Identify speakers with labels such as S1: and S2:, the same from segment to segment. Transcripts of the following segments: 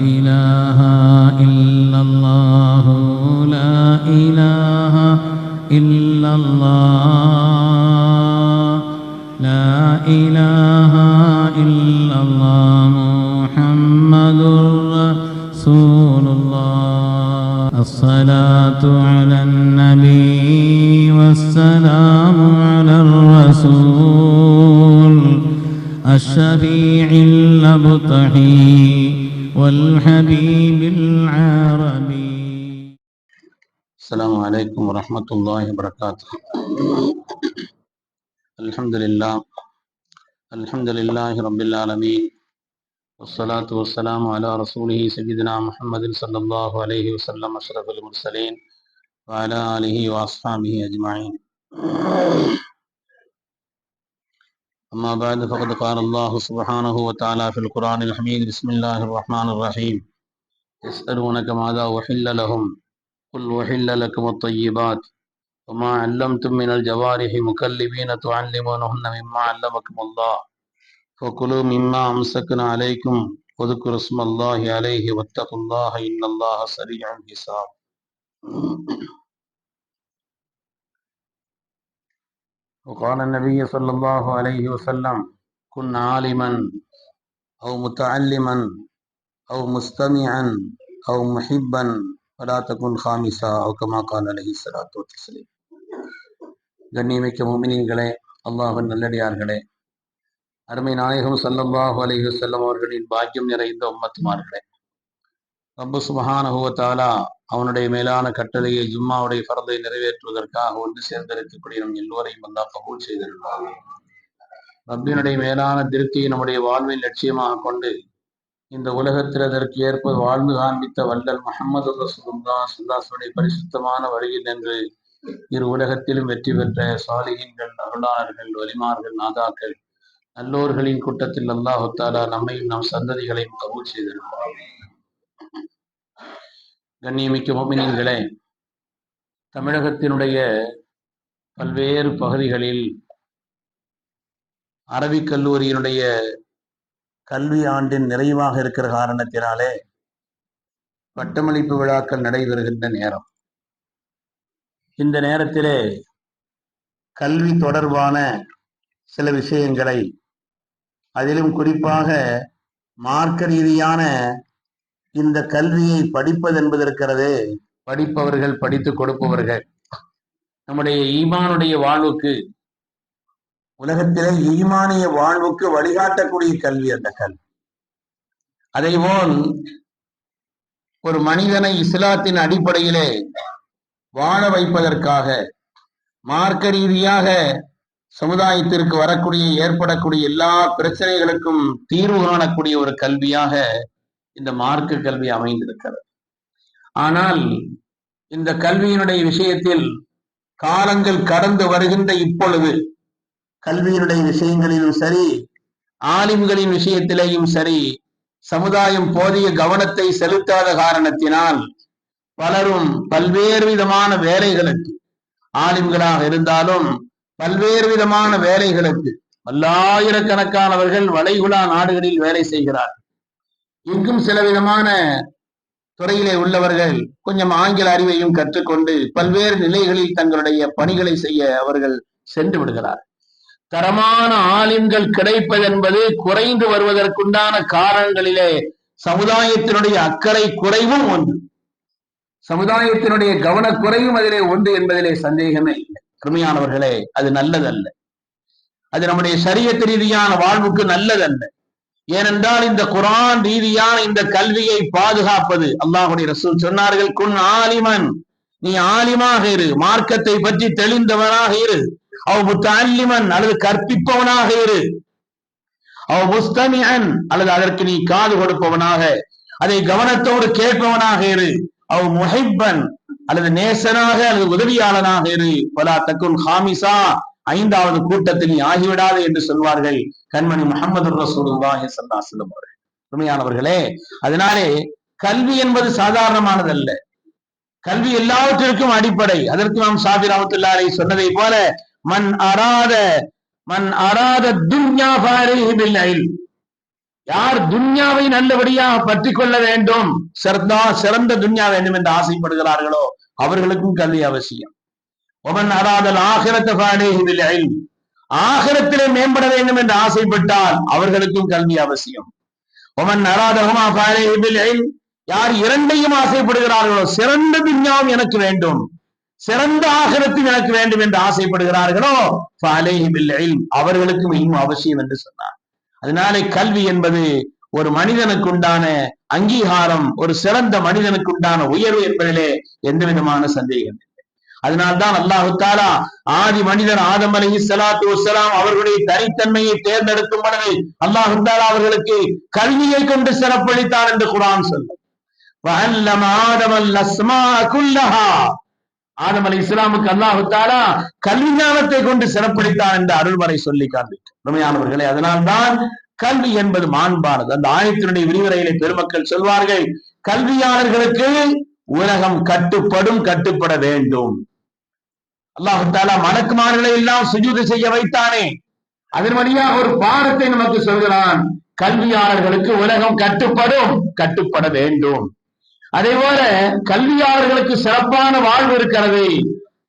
S1: إله إلا
S2: ورحمة الله وبركاته. الحمد لله الحمد لله رب العالمين والصلاة والسلام على رسوله سيدنا محمد صلى الله عليه وسلم أشرف المرسلين وعلى آله وأصحابه أجمعين. أما بعد فقد قال الله سبحانه وتعالى في القرآن الحميد بسم الله الرحمن الرحيم. يسألونك ماذا أحل لهم؟ قل أحل لكم الطيبات وما علمتم من الجوارح مكلبين تعلمونهن مما علمكم الله فكلوا مما أمسكنا عليكم واذكروا اسم الله عليه واتقوا الله إن الله سريع الحساب. وقال النبي صلى الله عليه وسلم كن عالما أو متعلما أو مستمعا أو محبا வலா தகுன் ஹாமிசா ஒக்கமா கான் அலஹி சலாத்து வஸ்லீம் கண்ணியமிக்க மோமினியங்களே அல்லாஹின் நல்லடியார்களே அருமை நாயகம் சல்லல்லாஹு அலஹி வல்லம் அவர்களின் பாக்கியம் நிறைந்த உம்மத்துமார்களே ரொம்ப சுமகானுகத்தாலா அவனுடைய மேலான கட்டளையை ஜும்மாவுடைய பரதை நிறைவேற்றுவதற்காக ஒன்று சேர்ந்திருக்கக்கூடிய நம் எல்லோரையும் வந்தா கபூல் செய்திருந்தார் ரப்பினுடைய மேலான திருப்தியை நம்முடைய வாழ்வின் லட்சியமாக கொண்டு இந்த உலகத்தில் அதற்கு ஏற்ப வாழ்ந்து காண்பித்த வல்லல் முகமது ரசூலுல்லா சுல்லாசுடைய பரிசுத்தமான வழியில் நின்று இரு உலகத்திலும் வெற்றி பெற்ற சாலிகின்கள் அருளாளர்கள் வலிமார்கள் நாதாக்கள் நல்லோர்களின் கூட்டத்தில் அல்லாஹு தாலா நம்மையும் நம் சந்ததிகளையும் கபூல் செய்திருப்பார். கண்ணியமிக்க மோமினியங்களே தமிழகத்தினுடைய பல்வேறு பகுதிகளில் அரபிக் கல்லூரியினுடைய கல்வி ஆண்டின் நிறைவாக இருக்கிற காரணத்தினாலே பட்டமளிப்பு விழாக்கள் நடைபெறுகின்ற நேரம். இந்த நேரத்திலே கல்வி தொடர்பான சில விஷயங்களை அதிலும் குறிப்பாக மார்க்க ரீதியான இந்த கல்வியை படிப்பது என்பது இருக்கிறது படிப்பவர்கள் படித்து கொடுப்பவர்கள். நம்முடைய ஈமானுடைய வாழ்வுக்கு உலகத்திலே ஈமானிய வாழ்வுக்கு வழிகாட்டக்கூடிய கல்வி அந்த கல்வி. அதேபோல் ஒரு மனிதனை இஸ்லாத்தின் அடிப்படையிலே வாழ வைப்பதற்காக மார்க்க ரீதியாக சமுதாயத்திற்கு வரக்கூடிய ஏற்படக்கூடிய எல்லா பிரச்சனைகளுக்கும் தீர்வு காணக்கூடிய ஒரு கல்வியாக இந்த மார்க்க கல்வி அமைந்திருக்கிறது. ஆனால் இந்த கல்வியினுடைய விஷயத்தில் காலங்கள் கடந்து வருகின்ற இப்பொழுது கல்வியினுடைய விஷயங்களிலும் சரி ஆலிம்களின் விஷயத்திலேயும் சரி சமுதாயம் போதிய கவனத்தை செலுத்தாத காரணத்தினால் பலரும் பல்வேறு விதமான வேலைகளுக்கு ஆலிம்களாக இருந்தாலும் பல்வேறு விதமான வேலைகளுக்கு பல்லாயிரக்கணக்கானவர்கள் வளைகுலா நாடுகளில் வேலை செய்கிறார்கள். இங்கும் சில விதமான துறையிலே உள்ளவர்கள் கொஞ்சம் ஆங்கில அறிவையும் கற்றுக்கொண்டு பல்வேறு நிலைகளில் தங்களுடைய பணிகளை செய்ய அவர்கள் சென்று விடுகிறார்கள். தரமான ஆலிம்கள் கிடைப்பதென்பது குறைந்து வருவதற்குண்டான காரணங்களிலே சமுதாயத்தினுடைய அக்கறை குறைவும் ஒன்று. சமுதாயத்தினுடைய கவனக்குறையும் அதிலே ஒன்று என்பதிலே சந்தேகமே இல்லை. அருமையானவர்களே அது நல்லதல்ல. அது நம்முடைய சரியத்து ரீதியான வாழ்வுக்கு நல்லதல்ல. ஏனென்றால் இந்த குரான் ரீதியான இந்த கல்வியை பாதுகாப்பது அல்லாஹுடைய ரசூல் சொன்னார்கள் குன் ஆலிமன். நீ ஆலிமாக இரு மார்க்கத்தை பற்றி தெளிந்தவனாக இரு. அவ் முத்தாலிமன் அல்லது கற்பிப்பவனாக இரு. அவ் முஸ்தமியன் அல்லது அதற்கு நீ காது கொடுப்பவனாக. அதை கவனத்தோடு கேட்பவனாக இரு. அவ் முஹிப்பன் அல்லது நேசனாக அல்லது உதவியாளனாக இரு. பலா தக்குன் ஹாமிசா. ஐந்தாவது கூட்டத்தில் நீ ஆகிவிடாது என்று சொல்வார்கள் கண்மணி முகமது ரசூலுல்லாஹி ஸல்லல்லாஹு அலைஹி வஸல்லம் அவர்கள். உண்மையானவர்களே அதனாலே கல்வி என்பது சாதாரணமானதல்ல. கல்வி எல்லாவற்றிற்கும் அடிப்படை. அதற்கு நாம் சாபி ரஹமத்துல்லாஹி சொன்னதை போல மண் அராத மண் அராத துன்யா ஃபாரிஹி யார் துன்யாவை நல்லபடியாக பற்றி கொள்ள வேண்டும்? சிறந்தா சிறந்த துன்யா வேண்டும் என்று ஆசைப்படுகிறார்களோ அவர்களுக்கும் கல்வி அவசியம். ஒமன் அராதல் ஆகிரத்தை ஆகிரத்திலே மேம்பட வேண்டும் என்று ஆசைப்பட்டால் அவர்களுக்கும் கல்வி அவசியம். ஒமன் அராதகமா யார் இரண்டையும் ஆசைப்படுகிறார்களோ சிறந்த துன்யாவும் எனக்கு வேண்டும். சிறந்த ஆகரத்தும் எனக்கு வேண்டும் என்று ஆசைப்படுகிறார்களோ? அவர்களுக்கும் இன்னும் அவசியம் என்று சொன்னார். அதனாலே கல்வி என்பது ஒரு மனிதனுக்கு உண்டான அங்கீகாரம் ஒரு சிறந்த மனிதனுக்கு உண்டான உயர்வு என்பதிலே எந்த விதமான சந்தேகம் இல்லை. அதனால்தான் அல்லாஹு தாலா ஆதி மனிதர் ஆதம் அலி சலாத்து வசலாம் அவர்களுடைய தனித்தன்மையை தேர்ந்தெடுக்கும் பொழுது அல்லாஹு தாலா அவர்களுக்கு கல்வியை கொண்டு சிறப்பளித்தார் என்று குரான் சொல்லும். ஆதம் அலி இஸ்லாமுக்கு அல்லாஹுத்தாலா கல்வி ஞானத்தை கொண்டு சிறப்பளித்தான் என்று அருள்மறை சொல்லி காண்பிக்கும் உண்மையானவர்களே அதனால்தான் கல்வி என்பது மாண்பானது. அந்த ஆயத்தினுடைய விரிவுரையிலே பெருமக்கள் சொல்வார்கள் கல்வியாளர்களுக்கு உலகம் கட்டுப்படும் கட்டுப்பட வேண்டும். அல்லாஹு தாலா எல்லாம் சுஜூது செய்ய வைத்தானே. அதன் வழியாக ஒரு பாடத்தை நமக்கு சொல்கிறான் கல்வியாளர்களுக்கு உலகம் கட்டுப்படும் கட்டுப்பட வேண்டும். அதே போல கல்வியாளர்களுக்கு சிறப்பான வாழ்வு இருக்கிறது.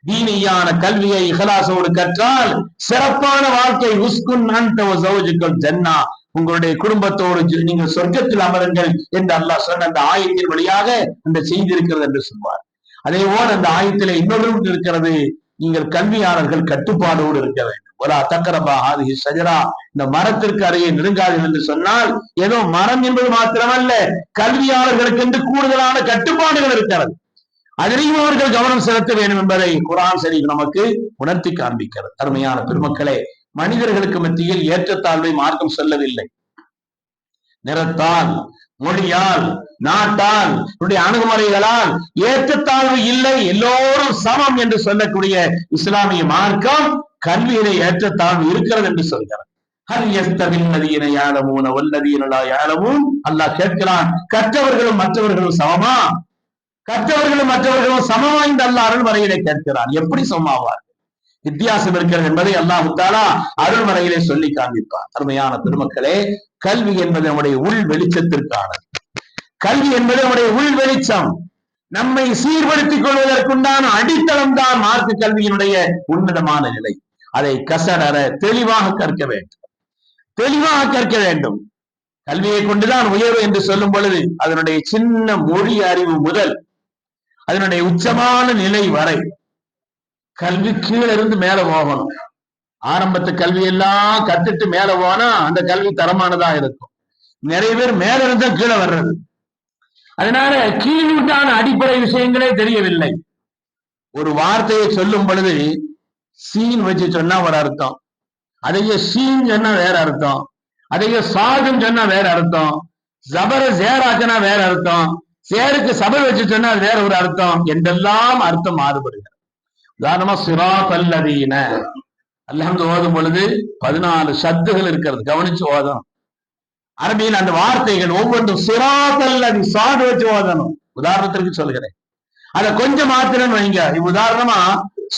S2: தீனியான கல்வியை இகலாசோடு கற்றால் சிறப்பான வாழ்க்கை. உஸ்குன் ஜன்னா. உங்களுடைய குடும்பத்தோடு நீங்கள் சொர்க்கத்தில் அமருங்கள் என்று அல்லாஹ் சொன்ன அந்த ஆயத்தின் வழியாக அந்த செய்தி இருக்கிறது என்று சொல்வார். அதே போல அந்த ஆயத்திலே இன்னொரு இருக்கிறது. நீங்கள் கல்வியாளர்கள் கட்டுப்பாடோடு இருக்க வேண்டும். ஒரு அத்தக்கரபா ஆதி சஜரா. இந்த மரத்திற்கு அருகே நெருங்காது என்று சொன்னால் ஏதோ மரம் என்பது மாத்திரமல்ல கல்வியாளர்களுக்கு என்று கூடுதலான கட்டுப்பாடுகள் இருக்கிறது. அதிலையும் அவர்கள் கவனம் செலுத்த வேண்டும் என்பதை குரான் சரி நமக்கு உணர்த்தி காண்பிக்கிறது. அருமையான பெருமக்களே மனிதர்களுக்கு மத்தியில் ஏற்றத்தாழ்வை மார்க்கம் சொல்லவில்லை. நிறத்தால் மொழியால் நாட்டான் அணுகுமுறைகளால் ஏற்றத்தாழ்வு இல்லை. எல்லோரும் சமம் என்று சொல்லக்கூடிய இஸ்லாமிய மார்க்கம் கல்வியிலே ஏற்றத்தாழ்வு இருக்கிறது என்று சொல்கிறார் அல்லாஹ் கேட்கிறான் கற்றவர்களும் மற்றவர்களும் சமமா? கற்றவர்களும் மற்றவர்களும் சமமா இந்த அல்லா அருள்மறையிலே கேட்கிறான். எப்படி சமமாவார் வித்தியாசம் இருக்கிறது என்பதை அல்லாஹு அருள்மறையிலே சொல்லி காண்பிப்பார் அருமையான பெருமக்களே கல்வி என்பது நம்முடைய உள் வெளிச்சத்திற்கானது. கல்வி என்பது நம்முடைய உள் வெளிச்சம். நம்மை சீர்படுத்திக் கொள்வதற்குண்டான அடித்தளம் தான் மார்க்கு கல்வியினுடைய உன்னதமான நிலை. அதை கசடர தெளிவாக கற்க வேண்டும். தெளிவாக கற்க வேண்டும். கல்வியை கொண்டுதான் உயர்வு என்று சொல்லும் பொழுது அதனுடைய சின்ன மொழி அறிவு முதல் அதனுடைய உச்சமான நிலை வரை கல்வி கீழே இருந்து மேல போகணும். ஆரம்பத்து கல்வி எல்லாம் கத்துட்டு மேல போனா அந்த கல்வி தரமானதா இருக்கும். நிறைய பேர் மேல இருந்தா கீழே வர்றது. அதனால கீழ்நூட்டான அடிப்படை விஷயங்களே தெரியவில்லை. ஒரு வார்த்தையை சொல்லும் பொழுது சீன் வச்சு சொன்னா ஒரு அர்த்தம். அதையே சீன் சொன்னா வேற அர்த்தம். அதையே சாதும் சொன்னா வேற அர்த்தம். ஜபர சேராச்சனா வேற அர்த்தம். சேருக்கு சபை வச்சு சொன்னா அது வேற ஒரு அர்த்தம். என்றெல்லாம் அர்த்தம் மாறுபடுகிறது. உதாரணமா சிரா அல்லதீன அல்லாமல் ஓதும் பொழுது பதினாலு சத்துகள் இருக்கிறது. கவனிச்சு ஓதணும். அரபியில் அந்த வார்த்தைகள் ஒவ்வொன்றும் சிராத் சாடு வச்சு ஓதணும். உதாரணத்திற்கு சொல்கிறேன் அத கொஞ்சம் மாத்திரம் வைங்க. உதாரணமா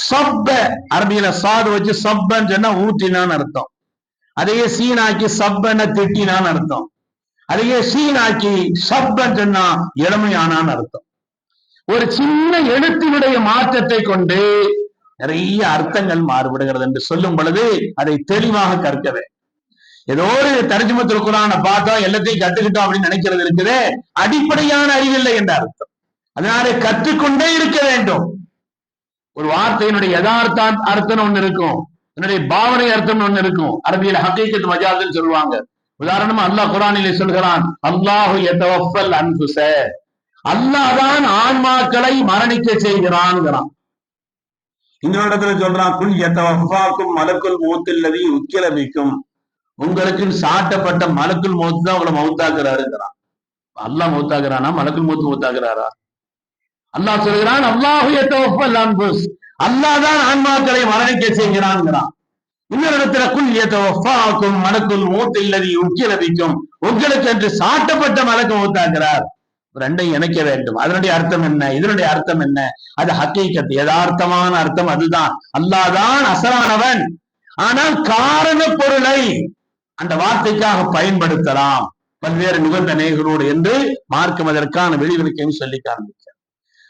S2: சப்ப. அரபியில சாடு வச்சு சப்பன்னு சொன்னா ஊற்றினான்னு அர்த்தம். அதையே சீனாக்கி சப்பன திட்டினான்னு அர்த்தம். அதையே சீனாக்கி சப்பன் சொன்னா இளமையானான்னு அர்த்தம். ஒரு சின்ன எழுத்தினுடைய மாற்றத்தை கொண்டு நிறைய அர்த்தங்கள் மாறுபடுகிறது என்று சொல்லும் பொழுது அதை தெளிவாக கற்கவே ஏதோ ஒரு தர்ஜுமத்தில் குரான பார்த்தோம் எல்லாத்தையும் கத்துக்கிட்டோம் அப்படின்னு நினைக்கிறது இருக்குது. அடிப்படையான அறிவில்லை என்ற அர்த்தம். அதனால கற்றுக்கொண்டே இருக்க வேண்டும். ஒரு வார்த்தையினுடைய யதார்த்த அர்த்தம் ஒண்ணு இருக்கும். என்னுடைய பாவனை அர்த்தம் ஒண்ணு இருக்கும். அரபியில் ஹக்கீக்கத் மஜாதுன்னு சொல்லுவாங்க. உதாரணமா அல்லாஹ் குரானிலே சொல்கிறான் அல்லாஹு எத்தவஃபல் அன்புச அல்லாதான் ஆன்மாக்களை மரணிக்க செய்கிறான்ங்கிறான். இன்னொரு இடத்துல சொல்றான் குல் எத்தவஃபாக்கும் மலக்குள் மூத்தில்லதி உக்கிலபிக்கும் உங்களுக்கு சாட்டப்பட்ட மலக்குள் மௌத்து தான் உங்களை மௌத்தாக்குறாருங்கிறான் அல்லாஹ் மௌத்தாக்குறானா மலக்குள் மௌத்து மௌத்தாக்குறாரா அல்லாஹ் சொல்கிறான் அல்லாஹு அல்லாஹ் தான் ஆன்மாக்களை மரணிக்க செய்கிறான்ங்கிறான். இன்னொரு இடத்துல குல் எத்தவஃபாக்கும் மலக்குள் மூத்து இல்லதி உக்கிலபிக்கும் உங்களுக்கு என்று சாட்டப்பட்ட மலக்கு மூத்தாக்குறார் ரெண்டையும் இணைக்க வேண்டும். அதனுடைய அர்த்தம் என்ன? இதனுடைய அர்த்தம் என்ன? அது ஹக்கீக்கத் யதார்த்தமான அர்த்தம் அதுதான். அல்லாதான் அசலானவன் ஆனால் காரண பொருளை அந்த வார்த்தைக்காக பயன்படுத்தலாம். பல்வேறு நிபந்தனைகளோடு என்று மார்க்கம் அதற்கான வெளிவிளக்கையும் சொல்லி காண்பிக்கிறார்.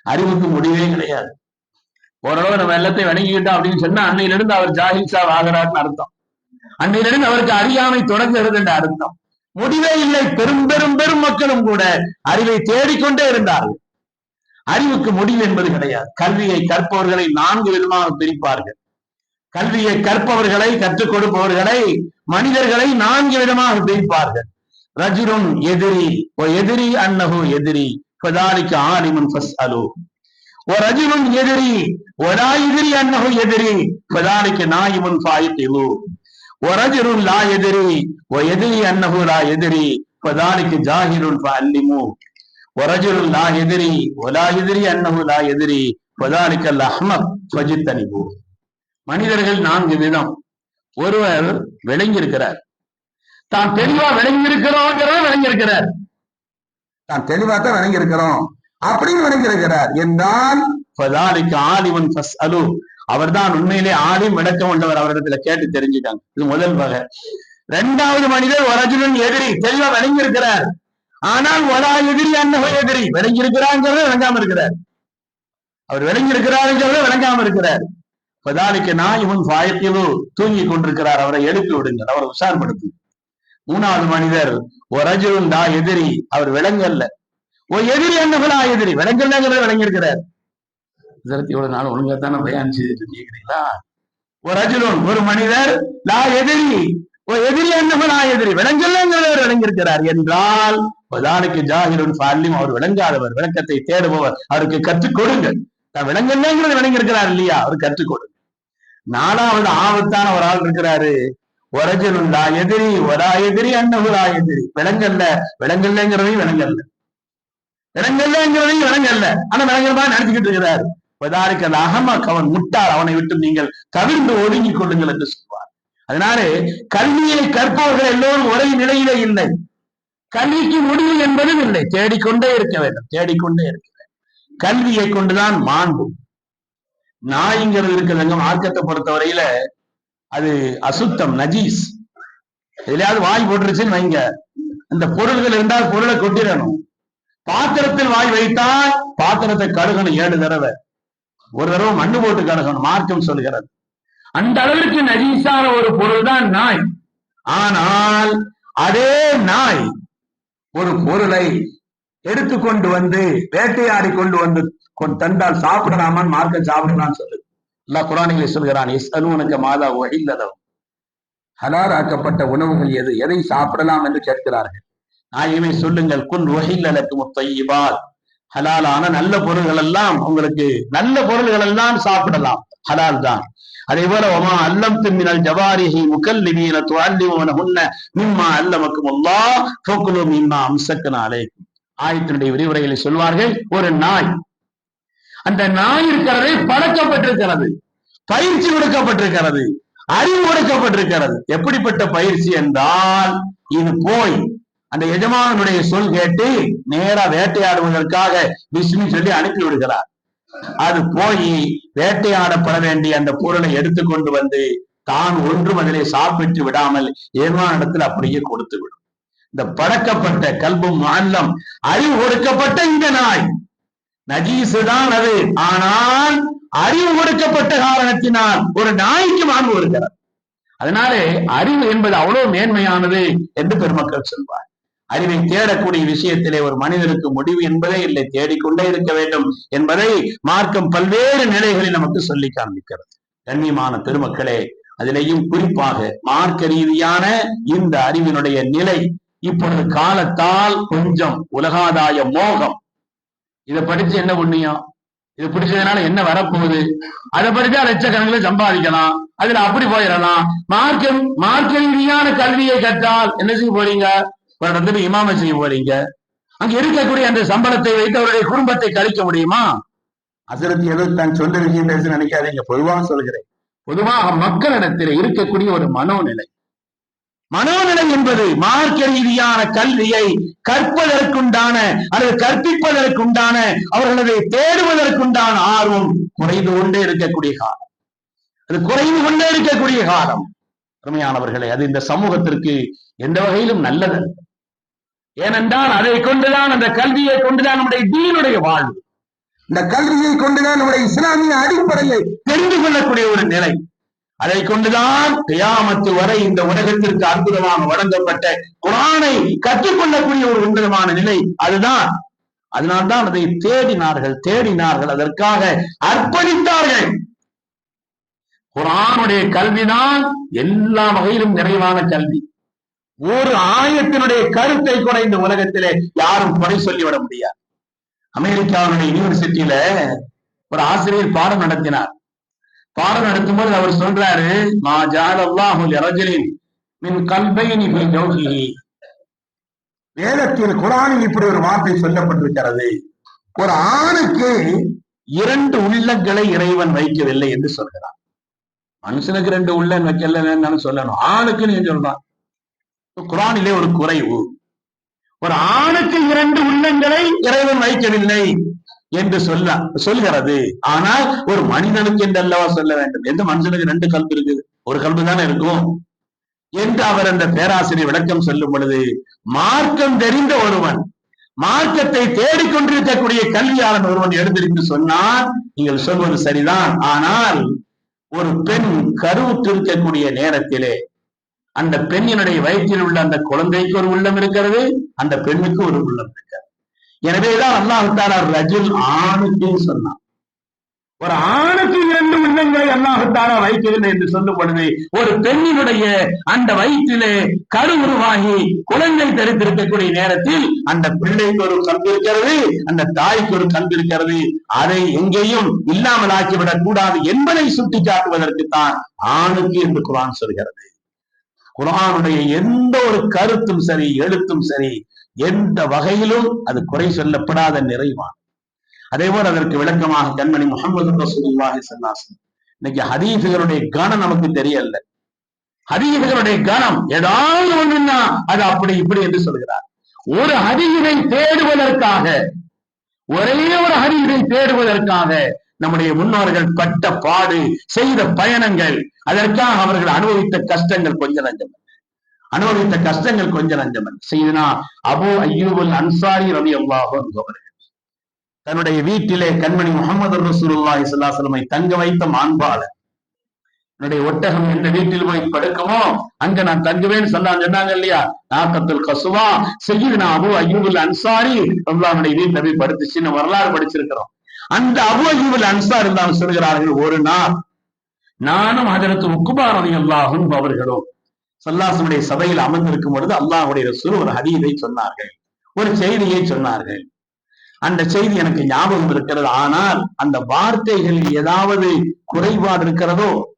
S2: அறிவுக்கு முடிவே கிடையாது. ஓரளவு நம்ம எல்லாத்தையும் வணங்கிக்கிட்டோம் அப்படின்னு சொன்னா அன்னையிலிருந்து அவர் ஜாஹில் சாப் ஆகிறார்னு அர்த்தம். அன்னையிலிருந்து அவருக்கு அறியாமை தொடங்குகிறது என்ற அர்த்தம். முடிவே இல்லை. பெரும் பெரும் பெரும் மக்களும் கூட அறிவை தேடிக்கொண்டே இருந்தார்கள். அறிவுக்கு முடிவு என்பது கிடையாது. கல்வியை கற்பவர்களை நான்கு விதமாக பிரிப்பார்கள். கல்வியை கற்பவர்களை கற்றுக் கொடுப்பவர்களை மனிதர்களை நான்கு விதமாக பிரிப்பார்கள் ரஜுலுன் எதிரி ஓ எதிரி அன்னஹு எதிரி ஃபதாலிக்க ஆலிமுன் ஃபஸ்அலு ஓ ரஜுலுன் எதிரி ஒரா எதிரி அன்னஹு எதிரி ஃபதாலிக்க நாயிமுன் ஃபாயித்திலு ஓ ரஜுலுன் லா எதிரி ஓ எதிரி அன்னஹு லா எதிரி ஃபதாலிக்க ஜாஹிலுன் ஃபஅல்லிமு ورجل لا يدري ولا يدري انه لا يدري وذلك الاحمق فجتنبوه மனிதர்கள் நான்கு விதம். ஒருவர் விளங்கியிருக்கிறார். தான் தெளிவா விளங்கியிருக்கிறோங்கிறத விளங்கியிருக்கிறார். தான் தெளிவா தான் விளங்கியிருக்கிறோம். அப்படின்னு விளங்கியிருக்கிறார். என்றால் ஃபதாலிக்க ஆலிமன் ஃபஸ்அலு. அவர்தான் உண்மையிலே ஆலிம் விளக்கம் உள்ளவர் அவரிடத்துல கேட்டு தெரிஞ்சுட்டாங்க. இது முதல் வகை. இரண்டாவது மனிதர் ஒரஜுலன் எதிரி தெளிவா விளங்கியிருக்கிறார். ஆனால் ஒலா எதிரி அன்னகோ எதிரி. விளங்கியிருக்கிறாங்கிறத விளங்காம இருக்கிறார். அவர் விளங்கியிருக்கிறாருங்கிறத விளங்காம இருக்கிறார். பதாலிக்கு நாயுமுன் பாயத்திலோ தூங்கி கொண்டிருக்கிறார். அவரை எழுப்பி விடுங்கள். அவரை உஷார்படுத்து. மூணாவது மனிதர் ஒரஜுன் டா எதிரி. அவர் விளங்கல்ல ஓ எதிரி என்னகளா எதிரி. விலங்கல்லங்கிறத விளங்கியிருக்கிறார். இதற்கு இவ்வளவு நாள் ஒழுங்காத்தான பயான் செய்துட்டு கேட்கிறீங்களா ஒரு அஜுலன் ஒரு மனிதர் லா எதிரி. ஓ எதிரி என்னகளா எதிரி. விளங்கல்லங்கிறவர் விளங்கியிருக்கிறார். என்றால் பதாலிக்கு ஜாகிருன் ஃபாலிம் அவர் விளங்காதவர். விளக்கத்தை தேடுபவர். அவருக்கு கற்றுக் கொடுங்கள். தான் விளங்கல்லங்கிறது விளங்கியிருக்கிறார் இல்லையா? அவர் கற்றுக் கொடுங்க நாலாவது ஆபத்தான ஒரு ஆள் இருக்கிறாரு. ஒரஜனுண்டா எதிரி ஒரா எதிரி அன்னகுரா எதிரி. விளங்கல்ல விலங்கல்லங்கிறதையும் விலங்கல்ல. விலங்கல்லங்கிறதையும் விலங்கல்ல. ஆனா விளங்குறதா நினைச்சுக்கிட்டு இருக்கிறாரு. பதாரிக்கல் அகமக் அவன் முட்டாள். அவனை விட்டு நீங்கள் கவிழ்ந்து ஒதுங்கிக் கொள்ளுங்கள் என்று சொல்வார். அதனால கல்வியை கற்பவர்கள் எல்லோரும் ஒரே நிலையிலே இல்லை. கல்விக்கு முடிவு என்பதும் இல்லை. தேடிக்கொண்டே இருக்க வேண்டும். தேடிக்கொண்டே இருக்க வேண்டும். கல்வியை கொண்டுதான் மாண்பு நாய்ங்கிறது இருக்குதுங்க மார்க்கத்தை பொறுத்தவரையில அது அசுத்தம் நஜீஸ். எதுலயாவது வாய் போட்டுருச்சுன்னு வைங்க. இந்த பொருள்கள் இருந்தால் பொருளை கொட்டிடணும். பாத்திரத்தில் வாய் வைத்தால் பாத்திரத்தை கழுகணும் ஏழு தடவை. ஒரு தடவை மண்ணு போட்டு கழுகணும் மார்க்கம் சொல்கிறது. அந்த அளவிற்கு நஜீஸான ஒரு பொருள் தான் நாய். ஆனால் அதே நாய் ஒரு பொருளை எடுத்துக்கொண்டு வந்து வேட்டையாடி கொண்டு வந்து தந்தால் சாப்பிடலாமான் மார்க்கம் சாப்பிடலாம்னு சொல்லுது. அல்லாஹ் குரானிகளை சொல்கிறான் எஸ் அலுவனுக்கு மாதா வகில்லதம் ஹலாராக்கப்பட்ட உணவுகள் எது? எதை சாப்பிடலாம் என்று கேட்கிறார்கள். நாயகமே சொல்லுங்கள் குன் வகில்லலுக்கு முத்தையிபாத் ஹலாலான நல்ல பொருள்கள் எல்லாம் உங்களுக்கு நல்ல பொருள்கள் எல்லாம் சாப்பிடலாம். ஹலால் தான். அதே போல ஒமா அல்லம் திம்மினல் ஜவாரிஹி முகல்லிமீன துவாண்டி உன்ன மிம்மா அல்லமக்கும் அல்லாஹ் ஃபக்குலு மிம்மா அம்சக்கன அலைக்கும். ஆயத்தினுடைய விரிவுரைகளை சொல்வார்கள் ஒரு நாய் அந்த நாய் இருக்கிறது பழக்கப்பட்டிருக்கிறது. பயிற்சி கொடுக்கப்பட்டிருக்கிறது. அறிவு கொடுக்கப்பட்டிருக்கிறது. எப்படிப்பட்ட பயிற்சி என்றால் இது போய் அந்த எஜமானுடைய சொல் கேட்டு நேரா வேட்டையாடுவதற்காக விஷ்ணு சொல்லி அனுப்பி விடுகிறார் அது போய் வேட்டையாடப்பட வேண்டிய அந்த பொருளை எடுத்துக்கொண்டு வந்து தான் ஒன்றும் அதிலே சாப்பிட்டு விடாமல் ஏமான இடத்துல அப்படியே கொடுத்து விடும் இந்த பழக்கப்பட்ட கல்பும் மாநிலம் அறிவு கொடுக்கப்பட்ட இந்த நாய். நஜீசு தான் அது ஆனால் அறிவு கொடுக்கப்பட்ட காரணத்தினால் ஒரு நாய்க்கு மாண்பு வருகிறார் அதனாலே அறிவு என்பது அவ்வளவு மேன்மையானது என்று பெருமக்கள் சொல்வார். அறிவை தேடக்கூடிய விஷயத்திலே ஒரு மனிதனுக்கு முடிவு என்பதே இல்லை. தேடிக்கொண்டே இருக்க வேண்டும் என்பதை மார்க்கம் பல்வேறு நிலைகளில் நமக்கு சொல்லி காண்பிக்கிறது. கண்ணியமான பெருமக்களே அதிலேயும் குறிப்பாக மார்க்க ரீதியான இந்த அறிவினுடைய நிலை இப்பொழுது காலத்தால் கொஞ்சம் உலகாதாய மோகம் இதை படிச்சு என்ன புண்ணியம்? இது பிடிச்சதுனால என்ன வரப்போகுது? அதை படிச்சா லட்சக்கணக்கில் சம்பாதிக்கலாம். அதுல அப்படி போயிடலாம். மார்க்கம் மார்க்க ரீதியான கல்வியை கற்றால் என்ன செய்ய போறீங்க? ஒரு இடத்துல இமாம செய்ய போறீங்க. அங்க இருக்கக்கூடிய அந்த சம்பளத்தை வைத்து அவருடைய குடும்பத்தை கழிக்க முடியுமா? அசரத்தி ஏதோ தான் சொந்த விஷயம் பேச நினைக்காதீங்க. பொதுவாக சொல்கிறேன். பொதுவாக மக்களிடத்தில் இருக்கக்கூடிய ஒரு மனோநிலை. மனோநிலை என்பது மார்க்க ரீதியான கல்வியை கற்பதற்குண்டான அல்லது கற்பிப்பதற்குண்டான அவர்களது தேடுவதற்குண்டான ஆர்வம் குறைந்து கொண்டே இருக்கக்கூடிய காலம். அது குறைந்து கொண்டே இருக்கக்கூடிய காலம். அருமையானவர்களே அது இந்த சமூகத்திற்கு எந்த வகையிலும் நல்லது.
S3: ஏனென்றால் அதை கொண்டுதான் அந்த கல்வியை கொண்டுதான் நம்முடைய தீனுடைய வாழ்வு. இந்த கல்வியை கொண்டுதான் நம்முடைய இஸ்லாமிய அடிப்படையை தெரிந்து கொள்ளக்கூடிய ஒரு நிலை. அதை கொண்டுதான் கியாமத்து வரை இந்த உலகத்திற்கு அற்புதமாக வழங்கப்பட்ட குரானை கற்றுக்கொள்ளக்கூடிய ஒரு உன்னதமான நிலை அதுதான். அதனால்தான் அதை தேடினார்கள் தேடினார்கள் அதற்காக அர்ப்பணித்தார்கள். குரானுடைய கல்விதான் எல்லா வகையிலும் நிறைவான கல்வி. ஒரு ஆயத்தினுடைய கருத்தை கூட இந்த உலகத்திலே யாரும் குறை சொல்லிவிட முடியாது. அமெரிக்காவுடைய யூனிவர்சிட்டியில ஒரு ஆசிரியர் பாடம் நடத்தினார். பாடம் நடத்தும்போது அவர் சொல்றாரு மா ஜாலல்லாஹு லிரஜலின் மின் கல்பைனி ஃபி ஜௌஹிஹி. வேதத்தில் குரானில் இப்படி ஒரு வார்த்தை சொல்லப்பட்டிருக்கிறது. ஒரு ஆணுக்கு இரண்டு உள்ளங்களை இறைவன் வைக்கவில்லை என்று சொல்கிறான். மனுஷனுக்கு ரெண்டு உள்ளன் வைக்கல சொல்லணும். ஆணுக்கு நீங்க சொல்றான்? குரானிலே ஒரு குறைவு. ஒரு ஆணுக்கு இரண்டு உள்ளங்களை இறைவன் வைக்கவில்லை. என்று சொல்ல சொல்கிறது. ஆனால் ஒரு மனிதனுக்கு என்று அல்லவா சொல்ல வேண்டும்? எந்த மனுஷனுக்கு ரெண்டு கல்பு இருக்குது? ஒரு கல்வி தானே இருக்கும். என்று அவர் அந்த பேராசிரியர் விளக்கம் சொல்லும் பொழுது மார்க்கம் தெரிந்த ஒருவன் மார்க்கத்தை தேடிக்கொண்டிருக்கக்கூடிய கல்வியாளன் ஒருவன் எழுந்திருந்து சொன்னால் நீங்கள் சொல்வது சரிதான். ஆனால் ஒரு பெண் கருவுற்றிருக்கக்கூடிய நேரத்திலே அந்த பெண்ணினுடைய வயிற்றில் உள்ள அந்த குழந்தைக்கு ஒரு உள்ளம் இருக்கிறது அந்த பெண்ணுக்கு ஒரு உள்ளம் இருக்கிறது. எனவேதான் அல்லாஹ் தாலா ரஜுல் ஆணுக்கு சொன்னான். ஒரு ஆணுக்கு இரண்டு உள்ளங்களை அல்லாஹத்தாரா வைக்கவில்லை என்று சொல்லும் பொழுது ஒரு பெண்ணினுடைய அந்த வயிற்றிலே கரு உருவாகி குழந்தை தரித்திருக்கக்கூடிய நேரத்தில் அந்த பிள்ளைக்கு ஒரு கல்வி இருக்கிறது அந்த தாய்க்கு ஒரு கல்வி இருக்கிறது. அதை எங்கேயும் இல்லாமல் ஆக்கிவிடக் கூடாது என்பதை சுட்டி காட்டுவதற்குத்தான் ஆணுக்கு என்று குரான் சொல்கிறது. குரானுடைய எந்த ஒரு கருத்தும் சரி எழுத்தும் சரி எந்த வகையிலும் அது குறை சொல்லப்படாத நிறைவான் அதே போல் அதற்கு விளக்கமாக கண்மணி முகமது ரசூலுல்லாஹி சல்லாசன் இன்னைக்கு ஹதீஃபுகளுடைய கணம் நமக்கு தெரியல. ஹதீஃபுகளுடைய கணம் ஏதாவது ஒண்ணுன்னா அது அப்படி இப்படி என்று சொல்கிறார். ஒரு ஹதீஃபை தேடுவதற்காக ஒரே ஒரு ஹதீஃபை தேடுவதற்காக நம்முடைய முன்னோர்கள் பட்ட பாடு செய்த பயணங்கள் அதற்காக அவர்கள் அனுபவித்த கஷ்டங்கள் கொஞ்சம் நஞ்சம். அனுபவித்த கஷ்டங்கள் கொஞ்ச நஞ்சமன். செய்தனா அபு ஐயூபுல் அன்சாரி ரவி அல்லாஹ் அவர்கள். தன்னுடைய வீட்டிலே கண்மணி முகமது ரசூல்லா ஸல்லல்லாஹு தங்க வைத்த மாண்பாளர். என்னுடைய ஒட்டகம் எந்த வீட்டில் போய் படுக்குமோ அங்க நான் தங்குவேன்னு சொன்னா சொன்னாங்க இல்லையா? நாக்கத்துல் கசுவா செய்யுதுனா அபு ஐயூபுல் அன்சாரி அல்லாஹ்வுடைய வீட்டில் போய் படுத்துச்சுன்னு வரலாறு படிச்சிருக்கிறோம். அந்த அபு ஐயூபுல் அன்சார் தான் சொல்கிறார்கள் ஒரு நாள் நானும் அதற்கு உக்குபாரதி அல்லாஹும் அவர்களும் சல்லாசனுடைய சபையில் அமர்ந்திருக்கும் பொழுது அல்லாஹுடைய ரசூல் ஒரு ஹதீதை சொன்னார்கள். ஒரு செய்தியை சொன்னார்கள். அந்த செய்தி எனக்கு ஞாபகம் இருக்கிறது. ஆனால் அந்த வார்த்தைகளில் ஏதாவது குறைபாடு இருக்கிறதோ?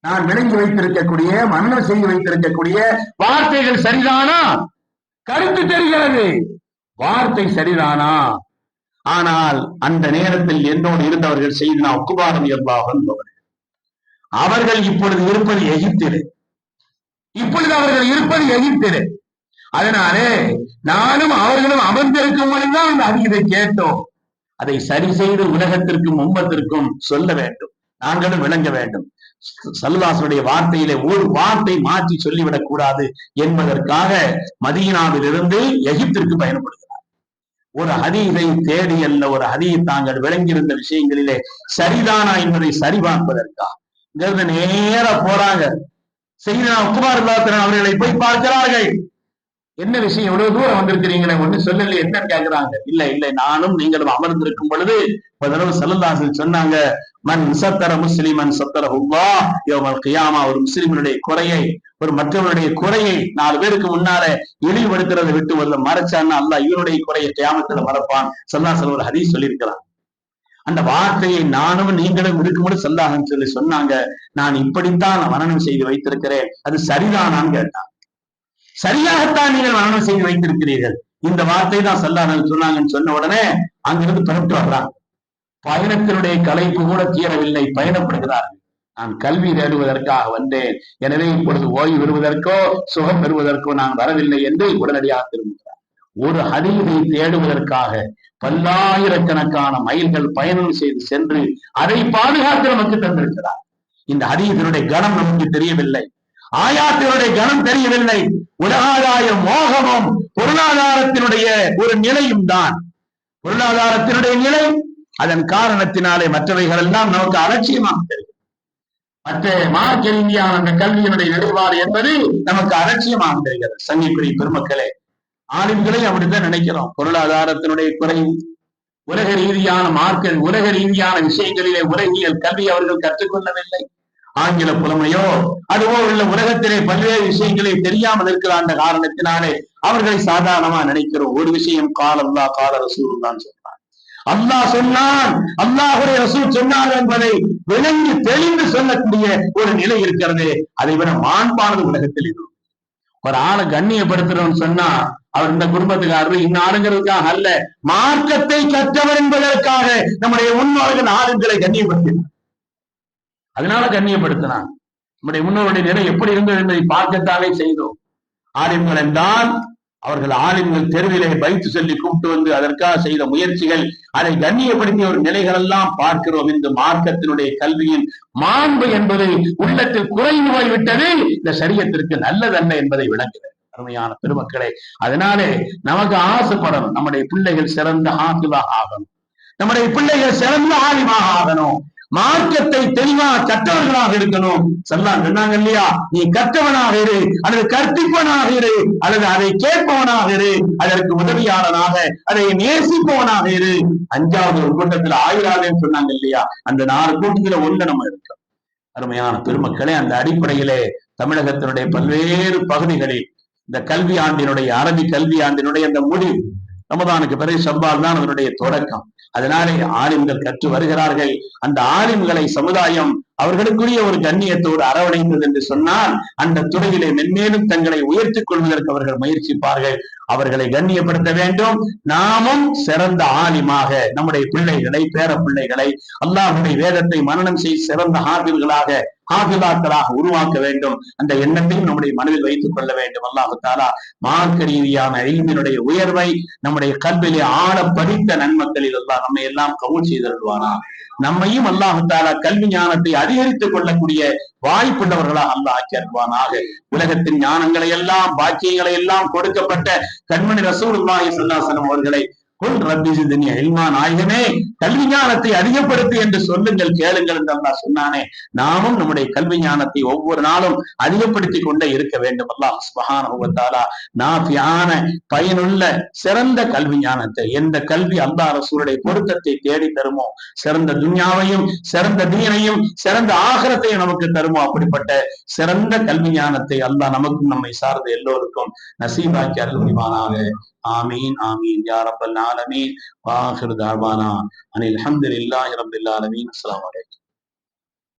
S3: நான் விளங்கி வைத்திருக்கக்கூடிய மன்னர் செய்து வைத்திருக்கக்கூடிய வார்த்தைகள் சரிதானா? கருத்து தெரிகிறது. வார்த்தை சரிதானா? ஆனால் அந்த நேரத்தில் என்னோடு இருந்தவர்கள் செய்தினா உக்குபாரம் எவ்வாவன் அவர்கள் இப்பொழுது இருப்பது எகிப்திலே. இப்பொழுது அவர்கள் இருப்பது எகிப்திலே. அதனாலே நானும் அவர்களும் அமர்ந்திருக்கும் தான் அந்த அறிவிதை கேட்டோம். அதை சரி செய்து உலகத்திற்கும் உம்மத்திற்கும் சொல்ல வேண்டும். நாங்களும் விளங்க வேண்டும். சல்வாசனுடைய வார்த்தையிலே ஒரு வார்த்தை மாற்றி சொல்லிவிடக் கூடாது என்பதற்காக மதீனாவிலிருந்து எகிப்திற்கு பயணப்படுகிறார். ஒரு ஹதீதை தேடி அல்ல ஒரு ஹதியை தாங்கள் விளங்கியிருந்த விஷயங்களிலே சரிதானா என்பதை சரிபார்ப்பதற்காக இங்கிருந்து நேர போறாங்க. செய்தா உக்குமார் அவர்களை போய் பார்க்கிறார்கள். என்ன விஷயம்? எவ்வளவு தூரம் வந்திருக்கிறீங்களே ஒண்ணு சொல்லல என்னன்னு கேக்குறாங்க. இல்ல இல்ல. நானும் நீங்களும் அமர்ந்திருக்கும் பொழுது ஒரு செல்லதாசன் சொன்னாங்க மன் சத்தர முஸ்லிமன் சத்தர ஹுவா யோமல் கியாமா. ஒரு முஸ்லிமனுடைய குறையை ஒரு மற்றவருடைய குறையை நாலு பேருக்கு முன்னால இழிவுபடுத்துறதை விட்டு வரல மறைச்சான்னா அல்ல இவனுடைய குறையை கியாமத்துல மறப்பான். சல்லாசன் ஒரு ஹதீஸ் சொல்லியிருக்கிறான். அந்த வார்த்தையை நானும் நீங்களும் இருக்கும்போது சொல்லாங்கன்னு சொல்லி சொன்னாங்க. நான் இப்படித்தான் மரணம் செய்து வைத்திருக்கிறேன். அது சரிதானான்னு கேட்டான் சரியாகத்தான் நீங்கள் மரணம் செய்து வைத்திருக்கிறீர்கள். இந்த வார்த்தை தான் சொல்லார்கள் சொன்னாங்கன்னு சொன்ன உடனே அங்கிருந்து புறப்பட்டு வர்றான் பயணத்தினுடைய கலைப்பு கூட தீரவில்லை பயணப்படுகிறார்கள் நான் கல்வி தேடுவதற்காக வந்தேன். எனவே இப்பொழுது ஓய்வு பெறுவதற்கோ சுகம் பெறுவதற்கோ நான் வரவில்லை என்று உடனடியாக திரும்புகிறார். ஒரு ஹதீதை தேடுவதற்காக பல்லாயிரக்கணக்கான மைல்கள் பயணம் செய்து சென்று அதை பாதுகாத்து நமக்கு தந்திருக்கிறார். இந்த ஹதீதனுடைய கணம் நமக்கு தெரியவில்லை. ஆயாத்தினுடைய கணம் தெரியவில்லை. உலகாதாய மோகமும் பொருளாதாரத்தினுடைய ஒரு நிலையும் தான். பொருளாதாரத்தினுடைய நிலை அதன் காரணத்தினாலே மற்றவைகள் எல்லாம் நமக்கு அலட்சியமாக தெரியும். மற்ற மார்க்க அந்த கல்வியினுடைய நிலைப்பாடு என்பது நமக்கு அலட்சியமாக தெரிகிறது. சங்கிக்குரிய பெருமக்களே ஆலிம்களை அப்படித்தான் நினைக்கிறோம். பொருளாதாரத்தினுடைய குறைவு உலக ரீதியான மார்க்க உலக ரீதியான விஷயங்களிலே உலகியல் கல்வி அவர்கள் கற்றுக்கொள்ளவில்லை. ஆங்கில புலமையோ அதுவோ உள்ள உலகத்திலே பல்வேறு விஷயங்களை தெரியாமல் இருக்கிற அந்த காரணத்தினாலே அவர்களை சாதாரணமா நினைக்கிறோம். ஒரு விஷயம் காலல்லா கால ரசூல் தான் சொன்னார் அல்லாஹ் சொன்னான் அல்லாஹுடைய ரசூல் சொன்னார் என்பதை விளங்கி தெளிந்து சொல்லக்கூடிய ஒரு நிலை இருக்கிறது. அதை விட மாண்பானது உலகத்தில் இருக்கும். ஒரு ஆளை கண்ணியப்படுத்துறோம்னு சொன்னா அவர் இந்த குடும்பத்துக்காரர் இன்னாருங்கிறதுக்காக அல்ல. மார்க்கத்தை கற்றவர் என்பதற்காக நம்முடைய முன்னோர்கள் ஆளுங்களை கண்ணியப்படுத்தினார். அதனால கண்ணியப்படுத்தினான் நம்முடைய முன்னோருடைய நிலை எப்படி இருந்தது என்பதை பார்க்கத்தானே செய்தோம். ஆலிம்கள் என்றால் அவர்கள் ஆளுங்கள் தெருவிலே வைத்து சொல்லி கூப்பிட்டு வந்து அதற்காக செய்த முயற்சிகள் அதை கண்ணியப்படுத்திய ஒரு நிலைகள் எல்லாம் பார்க்கிறோம். இந்த மார்க்கத்தினுடைய கல்வியின் மாண்பு என்பது உள்ளத்தில் குறைந்து போய்விட்டது. இந்த சரியத்திற்கு நல்லதல்ல என்பதை விளங்குகிறது அருமையான பெருமக்களே அதனாலே நமக்கு ஆசைப்படணும். நம்முடைய பிள்ளைகள் சிறந்த ஆசிவாக ஆகணும். நம்முடைய பிள்ளைகள் சிறந்த ஆலிமாக ஆகணும். மார்க்கத்தை தெளிவாக கற்றவர்களாக இருக்கணும். சொல்லலாம் சொன்னாங்க இல்லையா? நீ கற்றவனாக இரு அல்லது கற்பிப்பவனாக இரு அல்லது அதை கேட்பவனாக இரு அதற்கு உதவியாளனாக அதை நேசிப்பவனாக இரு. அஞ்சாவது ஒரு கூட்டத்துல ஆயுராதேன்னு சொன்னாங்க இல்லையா? அந்த நாலு கூட்டத்துல ஒண்ணு நம்ம இருக்கோம் அருமையான பெருமக்களே அந்த அடிப்படையிலே தமிழகத்தினுடைய பல்வேறு பகுதிகளில் இந்த கல்வி ஆண்டினுடைய அரபி கல்வி ஆண்டினுடைய அந்த முடிவு ரமதானுக்கு பிறகு சவ்வால் தான் அதனுடைய தொடக்கம். அதனாலே ஆலிம்கள் கற்று வருகிறார்கள். அந்த ஆலிம்களை சமுதாயம் அவர்களுக்குரிய ஒரு கண்ணியத்தோடு அரவணைந்தது என்று சொன்னால் அந்த துறையிலே மென்மேலும் தங்களை உயர்த்திக் கொள்வதற்கு அவர்கள் முயற்சிப்பார்கள். அவர்களை கண்ணியப்படுத்த வேண்டும். நாமும் சிறந்த ஆலிமாக நம்முடைய பிள்ளைகளை பேர பிள்ளைகளை அல்லாஹுடைய வேதத்தை மரணம் செய்து சிறந்த ஆர்வல்களாக ஹாபிலாக்களாக உருவாக்க வேண்டும். அந்த எண்ணத்தையும் நம்முடைய மனதில் வைத்துக் கொள்ள வேண்டும். அல்லாஹு தாலா மார்க்க ரீதியான எளிமையினுடைய உயர்வை நம்முடைய கல்வியிலே ஆழ படித்த நன்மக்களில் எல்லாம் நம்மை எல்லாம் கவுல் செய்திருவானா? நம்மையும் அல்லாஹு தாலா கல்வி ஞானத்தை அதிகரித்துக் கொள்ளக்கூடிய வாய்ப்புள்ளவர்களாக அல்லாஹ் ஆக்கியருவானாக உலகத்தின் ஞானங்களை எல்லாம் பாக்கியங்களை எல்லாம் கொடுக்கப்பட்ட கண்மணி ரசூர் ஸல்லல்லாஹு அவர்களை கொல் ரப்பி ஜித்னி அல்மா நாயகமே கல்வி ஞானத்தை அதிகப்படுத்து என்று சொல்லுங்கள் கேளுங்கள் என்று அல்லா சொன்னானே. நாமும் நம்முடைய கல்வி ஞானத்தை ஒவ்வொரு நாளும் அதிகப்படுத்தி கொண்டே இருக்க வேண்டும். அல்லாஹ் சுபஹானஹு வ தஆலா பயனுள்ள சிறந்த கல்வி ஞானத்தை எந்த கல்வி அல்லா அரசுடைய பொருத்தத்தை தேடி தருமோ சிறந்த துன்யாவையும் சிறந்த தீனையும் சிறந்த ஆகரத்தையும் நமக்கு தருமோ அப்படிப்பட்ட சிறந்த கல்வி ஞானத்தை அல்லாஹ் நமக்கும் நம்மை சார்ந்த எல்லோருக்கும் நசீபாக்கி அருள் آمين آمين. يا رب العالمين. وآخر دعوانا أن الحمد لله رب العالمين. السلام عليكم.